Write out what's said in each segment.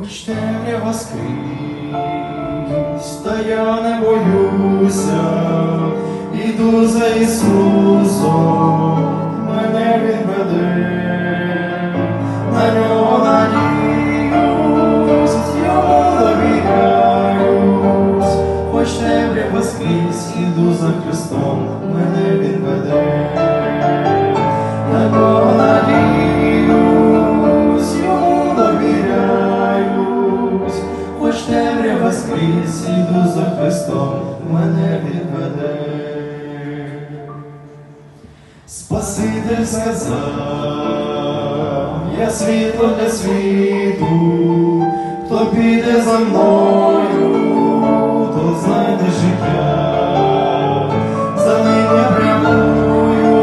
Хоч темрява скрізь, та я не боюся, іду за Ісусом, мене Він веде, на нього надіюсь, йому довіряюсь, хоч темрява скрізь, іду за Христом, темрява скрізь, іду за Христом, мене Він веде. Спаситель сказав, я світло для світу, хто піде за мною, то знайде життя, за ним я прямую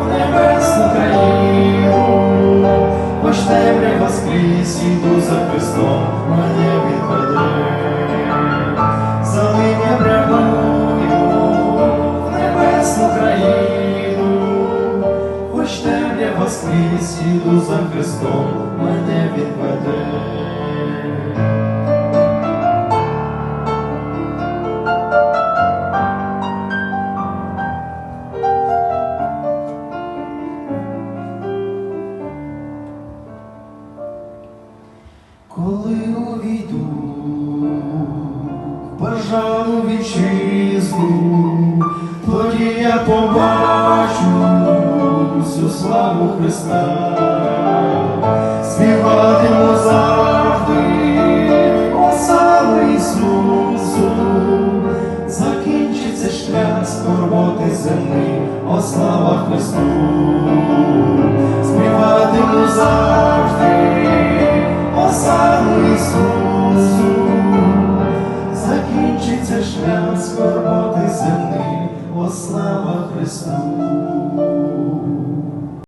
в небесну країну, хоч темрява скрізь іду за Христом, мене темрява скрізь іду за Христом, мене відведе. Коли увійду бажану вітчизну, всю славу Христа, співатиму завжди, о слава Ісусу, закінчиться шлях скорботи земний, о слава Христу, співатиму завжди, о славу Ісусу, закінчиться шлях скорботи земний, о слава Христу.